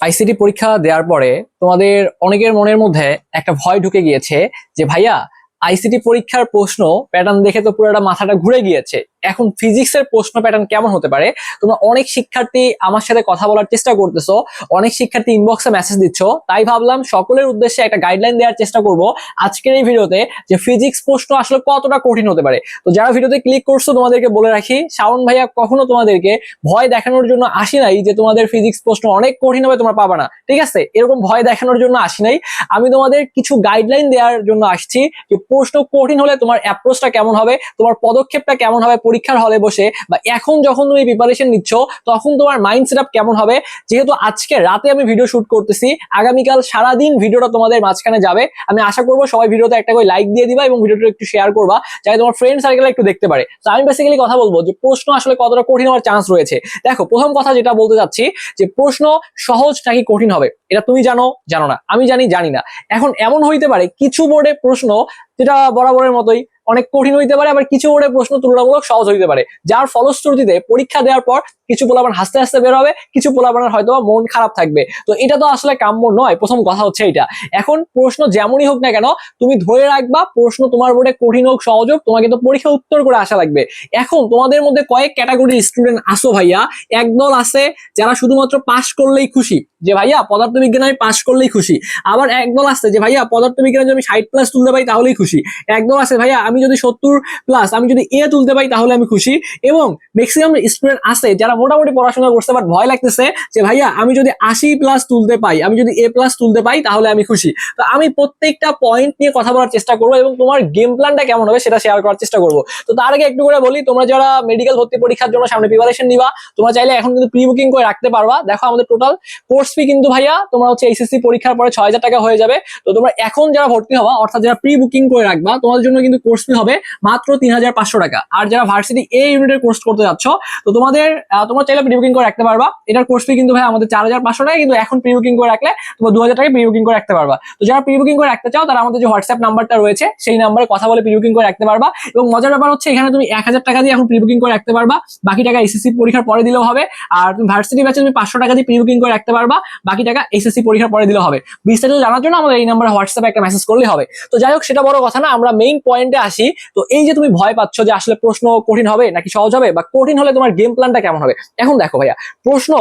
ICT পরীক্ষা দেওয়ার পরে তোমাদের অনেকের মনের মধ্যে একটা ভয় ঢুকে গিয়েছে যে, ভাইয়া আইসিটি পরীক্ষার প্রশ্ন প্যাটার্ন দেখে তো পুরোটা মাথাটা ঘুরে গিয়েছে। এখন ফিজিক্সের প্রশ্ন প্যাটার্ন কেমন হতে পারে? তোমরা অনেক শিক্ষার্থী আমার সাথে কথা বলার চেষ্টা করতেছো, অনেক শিক্ষার্থী ইনবক্সে মেসেজ দিচ্ছ, তাই ভাবলাম সকলের উদ্দেশ্যে একটা গাইডলাইন দেওয়ার চেষ্টা করব আজকের এই ভিডিওতে যে ফিজিক্স প্রশ্ন আসলে কতটা কঠিন হতে পারে। তো যারা ভিডিওতে ক্লিক করছ, তোমাদেরকে বলে রাখি, শাওন ভাইয়া কখনো তোমাদেরকে ভয় দেখানোর জন্য আসি নাই যে তোমাদের ফিজিক্স প্রশ্ন অনেক কঠিন হবে, তোমরা পাবা না। ঠিক আছে? এরকম ভয় দেখানোর জন্য আসি নাই। আমি তোমাদের কিছু গাইডলাইন দেওয়ার জন্য আসছি যে প্রশ্ন কঠিন হলে তোমার অ্যাপ্রোচটা কেমন হবে, তোমার পদক্ষেপটা কেমন হবে পরীক্ষার হলে বসে বা এখন যখন তুমি প্রিপারেশন নিচ্ছ, তখন তোমার মাইন্ড সেট কেমন হবে? যেহেতু আজকে রাতে আমি ভিডিও শুট করতেছি, আগামীকাল সারাদিন ভিডিওটা তোমাদের মাঝখানে যাবে। আমি আশা করব সবাই ভিডিওতে একটা করে লাইক দিয়ে দিবা এবং ভিডিওটা একটু শেয়ার করবা, যাতে তোমার ফ্রেন্ড সার্কেল একটু দেখতে পারে। তো আমি বেসিক্যালি কথা বলব যে প্রশ্ন আসলে কতটা কঠিন হওয়ার চান্স রয়েছে। দেখো, প্রথম কথা যেটা বলতে চাচ্ছি, যে প্রশ্ন সহজ নাকি কঠিন হবে? এটা তুমি জানো জানো না। আমি জানি জানি না। এখন এমন হইতে পারে কিছু বোর্ডে প্রশ্ন যেটা বরাবরের মতোই অনেক কঠিন হইতে পারে, আবার কিছু বোর্ডে প্রশ্ন তুলনামূলক সহজ হইতে পারে। যার ফলশ্রুতিতে পরীক্ষা দেওয়ার পর কিছু পোলাপান হাসতে হাসতে বের হবে, কিছু পোলাপানের হয়তো মন খারাপ থাকবে। তো এটা তো আসলে কাম্য নয়, প্রথম কথা হচ্ছে এটা এখন প্রশ্ন যেমনই হোক না কেন, তুমি ধরে রাখবা, প্রশ্ন তোমার বোর্ডে কঠিন হোক, সহজ হোক, তোমাকে তো পরীক্ষা উত্তর করে আসা লাগবে। এখন তোমাদের মধ্যে কয়েক ক্যাটাগরির স্টুডেন্ট আসো ভাইয়া। একদল আছে যারা শুধুমাত্র পাশ করলেই খুশি, যে ভাইয়া পদার্থবিজ্ঞান আমি পাশ করলেই খুশি। আবার একদল আছে যে ভাইয়া পদার্থবিজ্ঞানে যদি আমি ষাট প্লাস তুলতে পারি তাহলেই খুশি। একদল আছে ভাইয়া আমি যদি সত্তর প্লাস আমি যদি এ তুলতে পারি তাহলে আমি খুশি। এবং ম্যাক্সিমাম স্টুডেন্ট আছে যারা মোটামুটি পড়াশোনা করতে বাট ভয় লাগতেছে যে ভাইয়া আমি যদি আশি প্লাস তুলতে পাই, আমি যদি এ প্লাস তুলতে পাই তাহলে আমি খুশি। তো আমি প্রত্যেকটা পয়েন্ট নিয়ে কথা বলার চেষ্টা করব এবং তোমার গেম প্ল্যানটা কেমন হবে সেটা শেয়ার করার চেষ্টা করব। তো তার আগে একটু করে বলি, তোমরা যারা মেডিকেল ভর্তি পরীক্ষার জন্য সামনে প্রিপারেশন নিবা, তোমরা চাইলে এখন কিন্তু প্রি বুকিং করে রাখতে পারবা। দেখো আমাদের টোটাল কোর্স ফি কিন্তু ভাইয়া তোমরা হচ্ছে এইচএসসি পরীক্ষার পরে ছয় হাজার টাকা হয়ে যাবে। তো তোমরা এখন যারা ভর্তি হওয়া অর্থাৎ যারা প্রি বুকিং করে রাখবা, তোমাদের জন্য কিন্তু কোর্স ফি হবে মাত্র তিন হাজার পাঁচশো টাকা। আর যারা ভার্সিটি এ ইউনিটের কোর্স করতে যাচ্ছ, তো তোমাদের তোমরা চাইলে প্রি বুকিং করে রাখতে পারবা। এটার কোর্স ফি কিন্তু ভাই আমাদের চার হাজার পাঁচশো টাকা কিন্তু এখন প্রি বুকিং করে রাখলে তোমরা দু হাজার টাকা প্রি বুকিং করে রাখতে পারবা। তো যারা প্রি বুকিং করে রাখতে চাও, তারা আমাদের যে হোয়াটসঅ্যাপ নাম্বারটা রয়েছে, সেই নাম্বারে কথা বলে প্রি বুকিং করে রাখতে পারবা। এবং মজার ব্যাপার হচ্ছে, এখানে তুমি এক হাজার টাকা দিয়ে এখন প্রি বুকিং করে রাখতে পারবা। বাকি টাকা এসএসসি পরীক্ষার পরে দিলেও হবে। আর তুমি ভার্সিটি ব্যাচে তুমি পাঁচশো টাকা দিয়ে প্রি বুকিং করে রাখতে পারবা। বাকি টাকা এসএসসি পরীক্ষার পরে দিলেও হবে। বিস্তারিত জানার জন্য আমাদের এই নাম্বারে হোয়াটসঅ্যাপে একটা মেসেজ করলেই হবে। তো যাই হোক, সেটা বড় কথা না। আমরা মেইন পয়েন্টে আসি, তো এই যে তুমি ভয় পাচ্ছ যে আসলে প্রশ্ন কঠিন হবে নাকি সহজ হবে বা কঠিন হলে তোমার গেম প্ল্যানটা কেমন হবে? এখন দেখো ভাইয়া, প্রশ্ন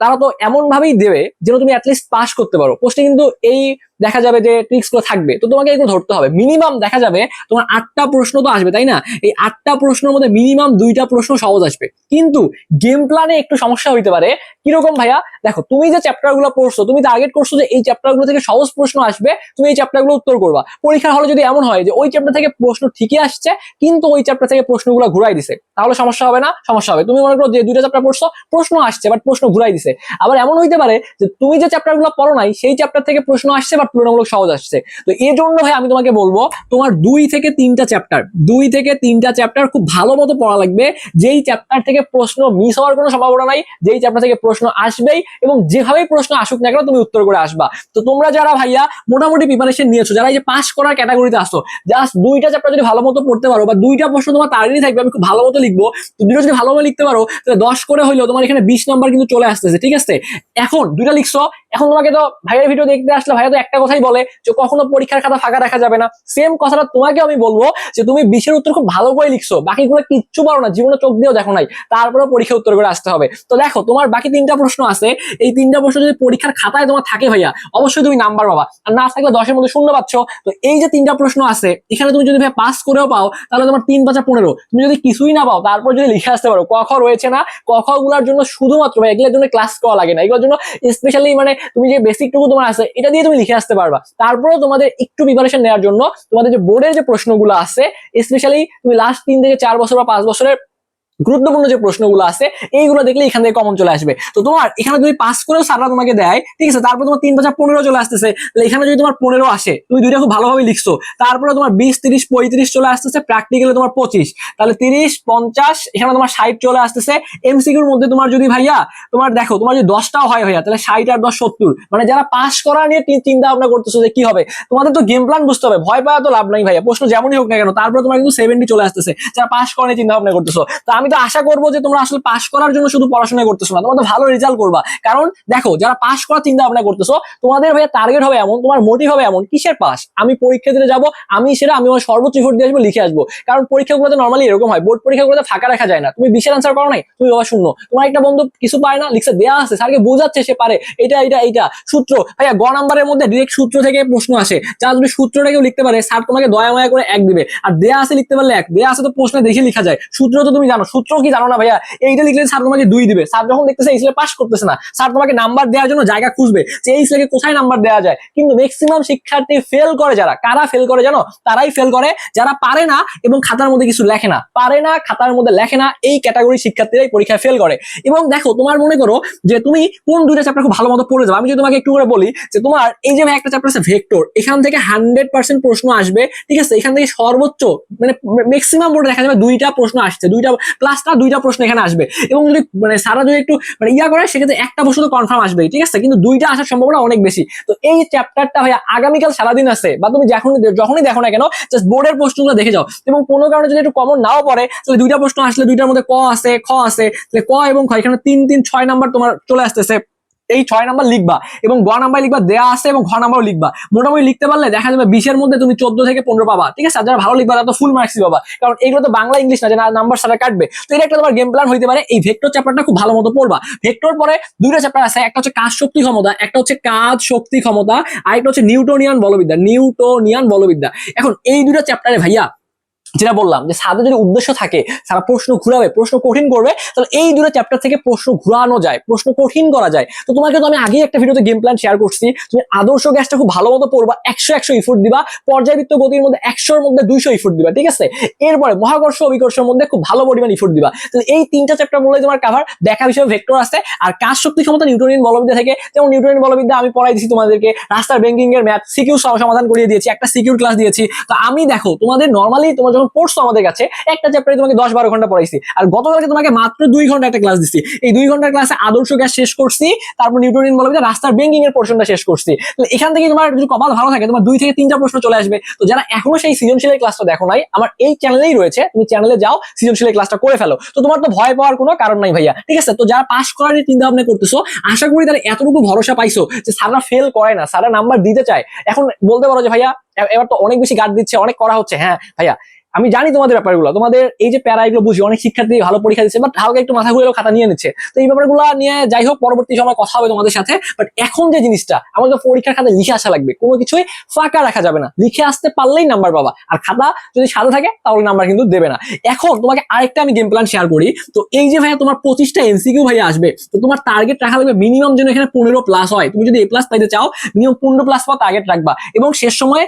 তারা তো এমন ভাবেই দেবে যেন তুমি অ্যাটলিস্ট পাস করতে পারো। প্রশ্নে কিন্তু এই দেখা যাবে যে ট্রিক্সগুলো থাকবে। তো তোমাকে এগুলো ধরতে হবে। মিনিমাম দেখা যাবে তোমার আটটা প্রশ্ন তো আসবে, তাই না? এই আটটা প্রশ্নের মধ্যে মিনিমাম দুইটা প্রশ্ন সহজ আসবে। কিন্তু গেম প্ল্যানে একটু সমস্যা হইতে পারে। কীরকম ভাইয়া? দেখো, তুমি যে চ্যাপ্টারগুলো পড়ছো, তুমি টার্গেট করছ যে এই চ্যাপ্টারগুলো থেকে সহজ প্রশ্ন আসবে, তুমি এই চ্যাপ্টারগুলো উত্তর করবা। পরীক্ষার হলে যদি এমন হয় যে ওই চ্যাপ্টার থেকে প্রশ্ন ঠিকই আসছে, কিন্তু ওই চ্যাপ্টার থেকে প্রশ্নগুলো ঘুরাই দিছে, তাহলে সমস্যা হবে না? সমস্যা হবে। তুমি মনে করো যে দুইটা চ্যাপ্টার পড়ছো, প্রশ্ন আসছে বাট প্রশ্ন ঘুরাই দিছে। আবার এমন হইতে পারে যে তুমি যে চ্যাপ্টারগুলো পড়ো নাই, সেই চ্যাপ্টার থেকে প্রশ্ন আসছে বাট তুলনামূলক সহজ আসছে। তো এই জন্য আমি তোমাকে বলব, তোমার দুই থেকে তিনটা চ্যাপ্টার দুই থেকে তিনটা চ্যাপ্টার খুব ভালো মতো পড়া লাগবে, যেই চ্যাপ্টার থেকে প্রশ্ন মিস হওয়ার কোনো সম্ভাবনা নাই, যেই চ্যাপ্টার থেকে প্রশ্ন আসবেই এবং যেভাবেই প্রশ্ন আসুক না কেন তুমি উত্তর করে আসবা। তো তোমরা যারা ভাইয়া মোটামুটি প্রিপারেশন নিয়েছো, যারা এই যে পাস করার ক্যাটাগরিতে আসো জাস্ট দুইটা চ্যাপ্টার যদি ভালো মতো পড়তে পারো বা দুইটা প্রশ্ন তোমার টার্গেটই থাকবে, আমি খুব ভালো মতো লিখব। তো দুটো যদি ভালো মতো লিখতে পারো, তাহলে দশ করে হইলেও তোমার এখানে বিশ নাম্বার কিন্তু চলে আসতেছে, ঠিক আছে? এখন, দুইটা লিখছো, এখন তোমাকে তো ভাইয়ের ভিডিও দেখতে আসলে ভাইয়া তো একটা কথাই বলে যে কখনো পরীক্ষার খাতা ফাঁকা রাখা যাবে না। সেম কথাটা তোমাকে আমি বলব যে তুমি বিশের উত্তর খুব ভালো করে লিখছো, বাকিগুলো কিচ্ছু পারো না, জীবনে চোখ দিয়েও দেখো নাই তারপরে পরীক্ষা উত্তর করে আসতে হবে। তো দেখো, তোমার বাকি তিনটা প্রশ্ন আছে, এই তিনটা প্রশ্ন যদি পরীক্ষার খাতায় তোমার থাকে ভাইয়া, অবশ্যই তুমি নাম্বার পাবা, আর না থাকলে দশের মধ্যে শূন্য পাচ্ছ। তো এই যে তিনটা প্রশ্ন আছে, এখানে তুমি যদি ভাই পাস করেও পাও, তাহলে তোমার তিন, পাঁচা পনেরো। তুমি যদি কিছুই না পাও, তারপর যদি লিখে আসতে পারো, ক, খ রয়েছে না, ক, খ গুলার জন্য শুধুমাত্র ভাই এগুলোর জন্য ক্লাস করা লাগে না, এগুলোর জন্য স্পেশালি মানে তুমি যে বেসিকটুকু তোমার আছে, এটা দিয়ে তুমি লিখে আসতে পারবা। তারপরেও তোমাদের একটু প্রিপারেশন নেওয়ার জন্য তোমাদের যে বোর্ডের যে প্রশ্নগুলো আছে স্পেশালি তুমি লাস্ট তিন থেকে চার বছর বা পাঁচ বছরের গুরুত্বপূর্ণ যে প্রশ্নগুলো আছে, এইগুলো দেখলে এখান থেকে কমন চলে আসবে। তো তোমার এখানে যদি পাস করেও সাররা তোমাকে দেয়, ঠিক আছে, তারপর তোমার তিন পাঁচা পনেরো চলে আসতেছে এখানে যদি তোমার পনেরো আসে, তুমি দুইটা খুব ভালোভাবে লিখছো, তারপরে তোমার বিশ, তিরিশ, পঁয়ত্রিশ চলে আসতেছে প্র্যাকটিক্যালে তোমার পঁচিশ, তাহলে তিরিশ, পঞ্চাশ, এখানে তোমার ষাট চলে আসতেছে এমসিকিউর মধ্যে তোমার যদি ভাইয়া, তোমার দেখো, তোমার যদি দশটাও হয় ভাইয়া, তাহলে ষাট আর দশ সত্তর মানে যারা পাস করা নিয়ে চিন্তা ভাবনা করতেছো যে কি হবে, তোমাদের তো গেম প্ল্যান বুঝতে হবে, ভয় পাওয়া তো লাভ নাই ভাইয়া, প্রশ্ন যেমনই হোক না কেন, তারপরে তোমার কিন্তু সেভেন্টি চলে আসতেছে, যারা পাস করা নিয়ে চিন্তা ভাবনা করতেছো, তো আমি তো আশা করব যে তোমরা আসলে পাশ করার জন্য শুধু পড়াশোনা করতেছো না, তোমরা তো ভালো রেজাল্ট করবা। কারণ দেখো, যারা পাশ করার চিন্তা ভাবনা করতেছো, তোমাদের ভাইয়া টার্গেট হবে এমন, তোমার মোটিভ হবে এমন, কিসের পাস আমি পরীক্ষা দিতে যাব, আমি সেটা, আমি আমার সর্বোচ্চ ইফোর্ট দিয়ে আসব, লিখে আসব। কারণ পরীক্ষাগুলোতে নর্মালি এরকম হয় বোর্ড পরীক্ষাগুলোতে ফাঁকা রাখা যায় না। তুমি বিশের আনসার করো নাই, তুমি বাবা শূন্য। তোমার একটা বন্ধু কিছু পায় না, লিখছে, দেয়া আছে, স্যারকে বোঝাচ্ছে সে পারে। এটা এটা এটা। সূত্র, ভাইয়া, গ নাম্বারের মধ্যে ডিরেক্ট সূত্র থেকে প্রশ্ন আসে। যা তুমি সূত্রটা কেউ লিখতে পারে, স্যার তোমাকে দয়া মায়া করে এক দিবে। আর দেয়া আছে লিখতে পারলে এক, দেয়া আছে তো প্রশ্নে দেখে লিখা যায়। সূত্র তো তুমি জানো সূত্র কি জানো না ভাইয়া? এইটা লিখলে স্যার তোমাকে দুই দিবে। স্যার যখন দেখতেছে, এই ছেলে পাস করতেছে না, স্যার তোমাকে নাম্বার দেওয়ার জন্য জায়গা খুঁজবে যে এই স্লেকে কোথায় নাম্বার দেওয়া যায়। কিন্তু ম্যাক্সিমাম শিক্ষার্থী ফেল করে যারা, কারা ফেল করে জানো? তারাই ফেল করে যারা পারে না এবং খাতার মধ্যে কিছু লেখে না। পারে না, খাতার মধ্যে লেখে না, এই ক্যাটাগরি শিক্ষার্থীরাই পরীক্ষায় ফেল করে। এবং দেখো, তোমার মনে করো যে তুমি কোন দুইটা চ্যাপ্টার খুব ভালো মতো পড়ে যাবে। আমি যদি তোমাকে একটু করে বলি যে তোমার এই যে একটা চ্যাপ্টার আছে ভেক্টর এখান থেকে হান্ড্রেড পার্সেন্ট প্রশ্ন আসবে, ঠিক আছে? এখান থেকে সর্বোচ্চ মানে ম্যাক্সিমাম বোর্ডে দেখা যাবে দুইটা প্রশ্ন আসছে, দুইটা প্লাসটা দুইটা প্রশ্ন এখানে আসবে। এবং যদি মানে সারা যদি একটু মানে ইয়া করে, সেক্ষেত্রে একটা প্রশ্ন তো কনফার্ম আসবে ঠিক আছে? কিন্তু দুইটা আসার সম্ভাবনা অনেক বেশি। তো এই চ্যাপ্টারটা হয় আগামীকাল সারাদিন আছে, বা তুমি যখনই যখনই দেখো না কেন জাস্ট বোর্ডের প্রশ্নগুলো দেখে যাও। এবং কোনো কারণে যদি একটু কমন নাও পড়ে, তাহলে দুইটা প্রশ্ন আসলে দুইটার মধ্যে ক আছে, খ আছে ক এবং খ, এখানে তিন তিন, ছয় নাম্বার তোমার চলে আসতেছে। এই ছয় নাম্বার লিখবা এবং গ নাম্বার লিখবা, দেয়া আছে এবং ঘ নাম্বারও লিখবা। মোটামুটি লিখতে পারলে দেখা যাবে বিশের মধ্যে তুমি চোদ্দ থেকে পনেরো পাবা। ঠিক আছে? যারা ভালো লিখবা, তারা তো ফুল মার্কসই পাবা। কারণ এগুলো তো বাংলা ইংলিশ না, যে নাম্বার সারা কাটবে। তো এটা একটা তোমার গেম প্ল্যান হইতে পারে। এই ভেক্টর চ্যাপ্টারটা খুব ভালো মতো পড়বা। ভেক্টর পরে দুইটা চ্যাপ্টার আছে। একটা হচ্ছে কাজ শক্তি ক্ষমতা, একটা হচ্ছে কাজ শক্তি ক্ষমতা, আর একটা হচ্ছে নিউটোনিয়ান বলবিদ্যা। নিউটোনিয়ান বলবিদ্যা। এখন এই দুটো চ্যাপ্টারে ভাইয়া যেটা বললাম যে সাদের যদি উদ্দেশ্য থাকে, সারা প্রশ্ন ঘুরাবে, প্রশ্ন কঠিন করবে, তাহলে এই দুটো চ্যাপ্টার থেকে প্রশ্ন ঘুরানো যায়, প্রশ্ন কঠিন করা যায়। তো তোমাকে তো আমি আগেই একটা ভিডিওতে গেম প্ল্যান শেয়ার করছি, তুমি আদর্শ গ্যাসটা খুব ভালো মতো পড়বা, একশো একশো ইফোর্ট দিবা পর্যাবৃত্ত গতির মধ্যে একশোর মধ্যে দুইশো ইফোর্ট দিবা, ঠিক আছে? এরপরে মহাকর্ষ অভিকর্ষের মধ্যে খুব ভালো পরিমাণ ইফোর্ট দিবা। তাহলে এই তিনটা চ্যাপ্টার বললে তোমার কাভার দেখা বিষয়ে ভেক্টর আছে আর কাজ শক্তি ক্ষমতা নিউটনিয়ান বলবিদ্যা থেকে, যেমন নিউটনিয়ান বলবিদ্যা আমি পড়াই দিয়েছি তোমাদেরকে, রাস্তার ব্যাংকিং এর ম্যাথ সিকিউ সমাধান করিয়ে দিয়েছি, একটা সিকিউর ক্লাস দিয়েছি। তো আমি দেখো, তোমাদের নর্মালি তোমার পড়ছো আমাদের কাছে, একটা চ্যাপ্টারে তোমাকে দশ বারো ঘণ্টা পড়াইছি। আর গতকালকে তোমাকে মাত্র দুই ঘণ্টা একটা ক্লাস দিছি। এই দুই ঘণ্টার ক্লাসে আদর্শ গ্যাস শেষ করছি, তারপর নিউটনিয়ান বলবিদ্যা রাস্তার ব্যাংকিং এর পোর্শনটা শেষ করছি। এখান থেকে তোমার যদি কপাল ভালো থাকে, তোমার দুই থেকে তিনটা প্রশ্ন চলে আসবে। তো যারা এখনও সেই সৃজনশীলের ক্লাসটা দেখো নাই, আমার এই চ্যানেলেই রয়েছে, তুমি চ্যানেলে যাও, সৃজনশীলের ক্লাসটা করে ফেলো। তো তোমার তো ভয় পাওয়ার কোনো কারণ নাই ভাইয়া, ঠিক আছে? তো যারা পাস করার চিন্তা ভাবনা করতেছো, আশা করি তারা এতটুকু ভরসা পাইছো যে সারা ফেল করে না সারা নাম্বার দিতে চায়। এখন বলতে পারো যে ভাইয়া এবার তো অনেক বেশি গার্ড দিচ্ছে, অনেক করা হচ্ছে। হ্যাঁ ভাইয়া আমি জানি তোমাদের ব্যাপারগুলো। তোমাদের এই যে প্যারা, এগুলো বুঝি, অনেক শিক্ষার্থী ভালো পরীক্ষা দিচ্ছে বাট হালকা একটু মাথা ঘুরে খাতা নিয়ে নিচ্ছে। তো এই ব্যাপারগুলো নিয়ে যাই হোক, পরবর্তী সময় কথা হবে তোমাদের সাথে বাট এখন যে জিনিসটা, আমাদের পরীক্ষার খাতায় লিখে আসা লাগবে, কোনো কিছুই ফাঁকা রাখা যাবে না। লিখে আসতে পারলেই নাম্বার পাবা, আর খাতা যদি সাদা থাকে, তাহলে নাম্বার কিন্তু দেবে না। এখন তোমাকে আরেকটা আমি গেম প্ল্যান শেয়ার করি, তো এই যে ভাইয়া তোমার পঁচিশটা এনসিকিউ ভাইয়া আসবে, তো তোমার টার্গেট রাখা লাগবে মিনিমাম যেন এখানে পনেরো প্লাস হয়। তুমি যদি এ প্লাস পাইতে চাও মিনিমাম পনেরো প্লাস পাওয়া টার্গেট রাখবা। এবং শেষ সময়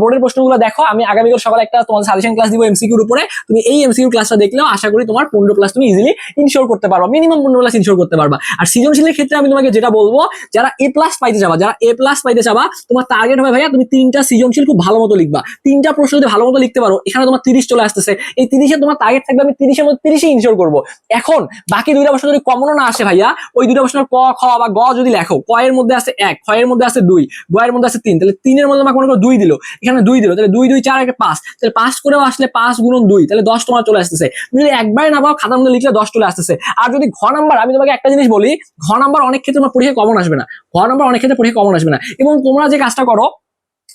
বোর্ডের প্রশ্নগুলো দেখো, আমি আগামীকাল সকালে একটা তোমার সাজেশন ক্লাস দিব এমসিকিউর উপরে, তুমি এই এমসিকিউ ক্লাসটা দেখলেও আশা করি তোমার পনেরো প্লাস তুমি ইজিলি ইনশোর করতে পারবা মিনিমাম পনেরো প্লাস ইনশোর করতে পারবা। আর সৃজনশীলের ক্ষেত্রে আমি তোমাকে যেটা বলব, যারা এ প্লাস পাইতে যাবা যারা এ প্লাস পাইতে চাবা, তোমার টার্গেট হবে ভাইয়া তুমি তিনটা সৃজনশীল খুব ভালো মতো লিখবা। তিনটা প্রশ্ন যদি ভালো মতো লিখতে পারো, এখানে তোমার তিরিশ চলে আসতেছে। এই তিরিশে তোমার টার্গেট থাকবে আমি তিরিশের মধ্যে তিরিশে ইনশোর করব। এখন বাকি দুইটা প্রশ্ন যদি কমনও না আসে ভাইয়া, ওই দুইটা প্রশ্নের ক, খ বা গ যদি লেখো, ক এর মধ্যে আছে এক, খ এর মধ্যে আছে দুই, গ এর মধ্যে আছে তিন, তাহলে তিনের মধ্যে আমাকে মনে করো দুই দিল। এখানে দুই দিল, তাহলে দুই দুই, চার একটা পাঁচ। তাহলে পাঁচ করেও আসলে পাঁচ গুণন দুই, তাহলে দশ তোমার চলে আসতেছে। তুমি যদি একবারে না পাও, খাতার মধ্যে লিখলে দশ চলে আসতেছে। আর যদি ঘ নাম্বার, আমি তোমাকে একটা জিনিস বলি, ঘ নাম্বার অনেক ক্ষেত্রে তোমার পরীক্ষা কমন আসবে না। ঘ নাম্বার অনেক ক্ষেত্রে পরীক্ষা কমন আসবে না। এবং তোমরা যে কাজটা করো,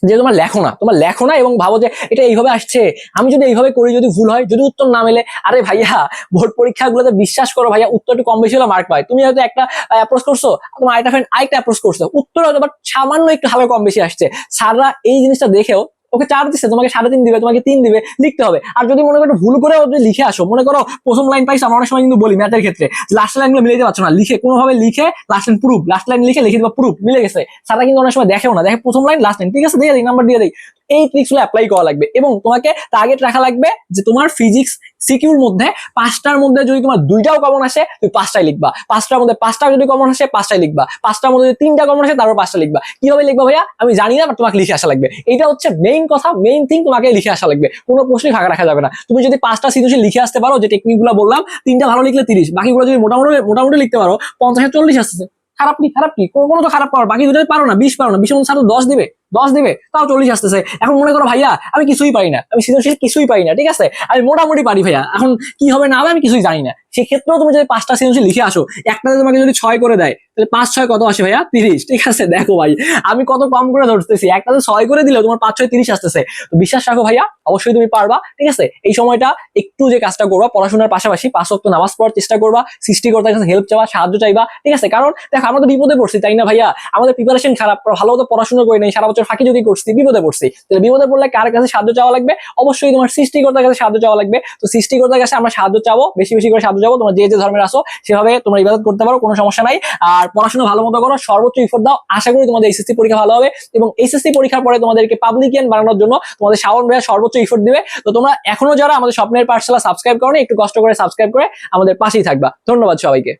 যে তোমার লেখো না, তোমার লেখো না এবং ভাবো যে এটা এইভাবে আসছে, আমি যদি এইভাবে করি, যদি ভুল হয়, যদি উত্তর না মেলে, আরে ভাইয়া, বোর্ড পরীক্ষাগুলোতে বিশ্বাস করো ভাইয়া, উত্তর একটু কম বেশি হলে মার্ক পায়। তুমি হয়তো একটা অ্যাপ্রোচ করছ, তোমার আরেকটা ফ্রেন্ড আরেকটা অ্যাপ্রোচ করছ। উত্তর হয়তো বাট সামান্য একটু হালকা কম বেশি আসছে। স্যাররা এই জিনিসটা দেখেও ওকে চার দিচ্ছে তোমাকে সাড়ে তিন দিবে, তোমাকে তিন দিবে, লিখতে হবে। আর যদি মনে করো ভুল করে যদি লিখে আসো, মনে করো প্রথম লাইন পাইছো, আমরা অনেক সময় কিন্তু বলি ম্যাথের ক্ষেত্রে লাস্ট লাইনগুলো মিলাইতে পারছ না, লিখে কোনোভাবে লিখে last line proof last line লিখে লিখে দিবা প্রুফ মিলে গেছে। সারা কিন্তু অনেক সময় দেখেও না, দেখে প্রথম লাইন লাস্ট লাইন ঠিক আছে, দিয়ে দিই নাম্বার দিয়ে দিই। এই ট্রিক্সগুলো অ্যাপ্লাই করা লাগবে। এবং তোমাকে টার্গেট রাখা লাগবে যে তোমার ফিজিক্স সিকিউর মধ্যে পাঁচটার মধ্যে যদি তোমার দুইটাও কমন আসে, তুমি পাঁচটাই লিখবা। পাঁচটার মধ্যে পাঁচটা যদি কমন আসে, পাঁচটাই লিখবা। পাঁচটার মধ্যে যদি তিনটা কমন আসে, তারপর পাঁচটা লিখবা। কীভাবে লিখবা ভাইয়া? আমি জানি না বাট তোমাকে লিখে আসা লাগবে। এটা হচ্ছে মেইন কথা মেইন থিং তোমাকে লিখে আসা লাগবে। কোনো প্রশ্নই ফাঁকা রাখা যাবে না। তুমি যদি পাঁচটা সৃজনশীল লিখে আসতে পারো, যে টেকনিকগুলো বললাম, তিনটা ভালো লিখলে তিরিশ, বাকিগুলো যদি মোটামুটি মোটামুটি লিখতে পারো, পঞ্চাশে চল্লিশ আসতেছে। খারাপ কি? খারাপ কি? কোনো তো খারাপ পারো বাকি দুটো পারো না, বিশ পারো না বিশের মধ্যে দশ দিবে। দশ দিবে, তাও চল্লিশ আসতেছে। এখন মনে করো ভাইয়া, আমি কিছুই পারি না। আমি সৃজনশীল কিছুই পারি না, ঠিক আছে? আমি মোটামুটি পারি ভাইয়া। এখন কি হবে না হবে আমি কিছুই জানি না। সেক্ষেত্রেও তুমি যদি পাঁচটা সৃজনশীল লিখে আসো একটাতে তোমাকে যদি ছয় করে দেয়, তাহলে পাঁচ ছয় কত আসে ভাইয়া? তিরিশ, ঠিক আছে? দেখো ভাই, আমি কত কম করে ধরতেছি। একটাতে ছয় করে দিলে তোমার পাঁচ ছয় তিরিশ আসতেছে। তো বিশ্বাস রাখো ভাইয়া, অবশ্যই তুমি পারবা, ঠিক আছে? এই সময়টা একটু যে কাজটা করবা, পড়াশোনার পাশাপাশি পাঁচ ওয়াক্ত নামাজ পড়ার চেষ্টা করবা, সৃষ্টিকর্তার কাছে হেল্প চাওয়া সাহায্য চাইবা, ঠিক আছে? কারণ দেখো, আমরা তো বিপদে পড়ছি, তাই না ভাইয়া? আমাদের প্রিপারেশন খারাপ, ভালো তো পড়াশোনা করে নেই, সারা বছর ফাঁকি যদি করছি, বিপদে পড়ছি, তাহলে বিপদে পড়লে কার কাছে সাহায্য চাওয়া লাগবে? অবশ্যই তোমার সৃষ্টিকর্তার কাছে সাহায্য চাওয়া লাগবে। তো সৃষ্টিকর্তার কাছে আমরা সাহায্য চাবো, বেশি বেশি করে সাহায্য চাবো, তোমরা যে যে ধর্মের আসো সেভাবে তোমরা ইবাদত করতে পারো, কোনো সমস্যা নাই। আর পড়াশোনা ভালো মতো করো, সর্বোচ্চ ইফোর্ট দাও। আশা করি তোমাদের এইচএসসি পরীক্ষা ভালো হবে এবং এইচএসসি পরীক্ষার পরে তোমাদেরকে পাবলিকিয়ান বানানোর জন্য তোমাদের শাওন ভাইয়া সর্বোচ্চ ইফোর্ট দিবে। তো তোমরা এখনও যারা আমাদের স্বপ্নের পাঠশালা সাবস্ক্রাইব করো একটু কষ্ট করে সাবস্ক্রাইব করে আমাদের পাশেই থাকবা। ধন্যবাদ সবাইকে।